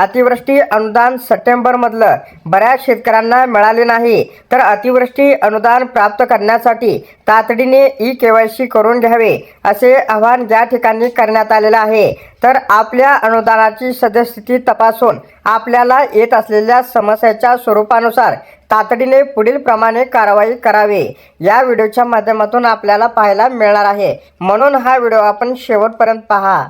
अतिवृष्टी अनुदान सप्टेंबरमधलं बऱ्याच शेतकऱ्यांना मिळाले नाही. तर अतिवृष्टी अनुदान प्राप्त करण्यासाठी तातडीने ई के वाय सी करून घ्यावे असे आवाहन या ठिकाणी करण्यात आलेलं आहे. तर आपल्या अनुदानाची सद्यस्थिती तपासून आपल्याला येत असलेल्या समस्याच्या स्वरूपानुसार तातडीने पुढील प्रमाणे कारवाई करावी. या व्हिडिओच्या माध्यमातून आपल्याला पाहायला मिळणार आहे. म्हणून हा व्हिडिओ आपण शेवटपर्यंत पहा.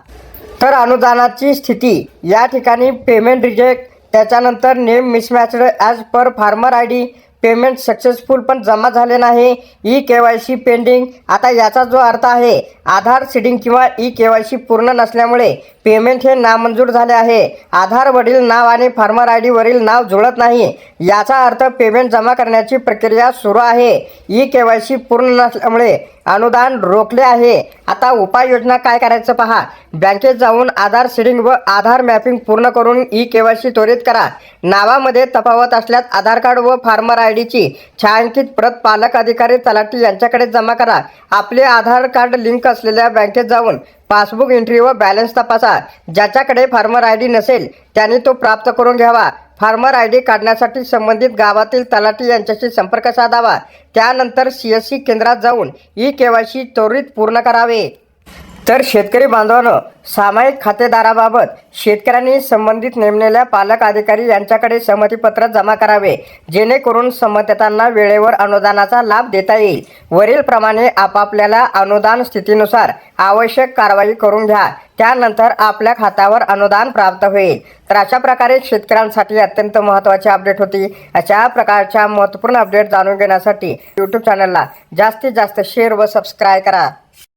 तर अनुदानाची स्थिती. या ठिकाणी पेमेंट रिजेक्ट त्याच्यानंतर name mismatched as per farmer I D payment successful पण जमा झाले नाही. E K Y C pending आता याचा जो अर्थ आहे आधार सीडिंग किंवा ई के वाय सी पूर्ण नसल्यामुळे पेमेंट हे नामंजूर झाले आहे. आधारवरील नाव आणि फार्मर आय डीवरील नाव जुळत नाही. याचा अर्थ पेमेंट जमा करण्याची प्रक्रिया सुरू आहे. ई के वाय सी पूर्ण नसल्यामुळे अनुदान रोखले आहे. आता उपाययोजना काय करायचं पहा. बँकेत जाऊन आधार सीडिंग व आधार मॅपिंग पूर्ण करून ई के वाय सी त्वरित करा. नावामध्ये तफावत असल्यास आधार कार्ड व फार्मर आय डीची छायांकित प्रत पालक अधिकारी तलाठी यांच्याकडे जमा करा. आपले आधार कार्ड लिंक असलेल्या बँकेत जाऊन पासबुक एंट्री व बॅलन्स तपासा. ज्याच्याकडे फार्मर आय डी नसेल त्याने तो प्राप्त करून घ्यावा. फार्मर आय डी काढण्यासाठी संबंधित गावातील तलाठी यांच्याशी संपर्क साधावा. त्यानंतर सी एस सी केंद्रात जाऊन ई के वाय सी त्वरित पूर्ण करावे. तर शेतकरी बांधवांनो सामायिक खातेदाराबाबत शेतकऱ्यांनी संबंधित नेमलेल्या पालक अधिकारी यांच्याकडे संमतीपत्र जमा करावे जेणेकरून संबंधितांना वेळेवर अनुदानाचा लाभ देता येईल. वरील प्रमाणे आपापल्याला अनुदान स्थितीनुसार आवश्यक कारवाई करून घ्या. त्यानंतर आपल्या खात्यावर अनुदान प्राप्त होईल. तर अशा प्रकारे शेतकऱ्यांसाठी अत्यंत महत्त्वाची अपडेट होती. अशा प्रकारच्या महत्त्वपूर्ण अपडेट जाणून घेण्यासाठी यूट्यूब चॅनलला जास्तीत जास्त शेअर व सबस्क्राईब करा.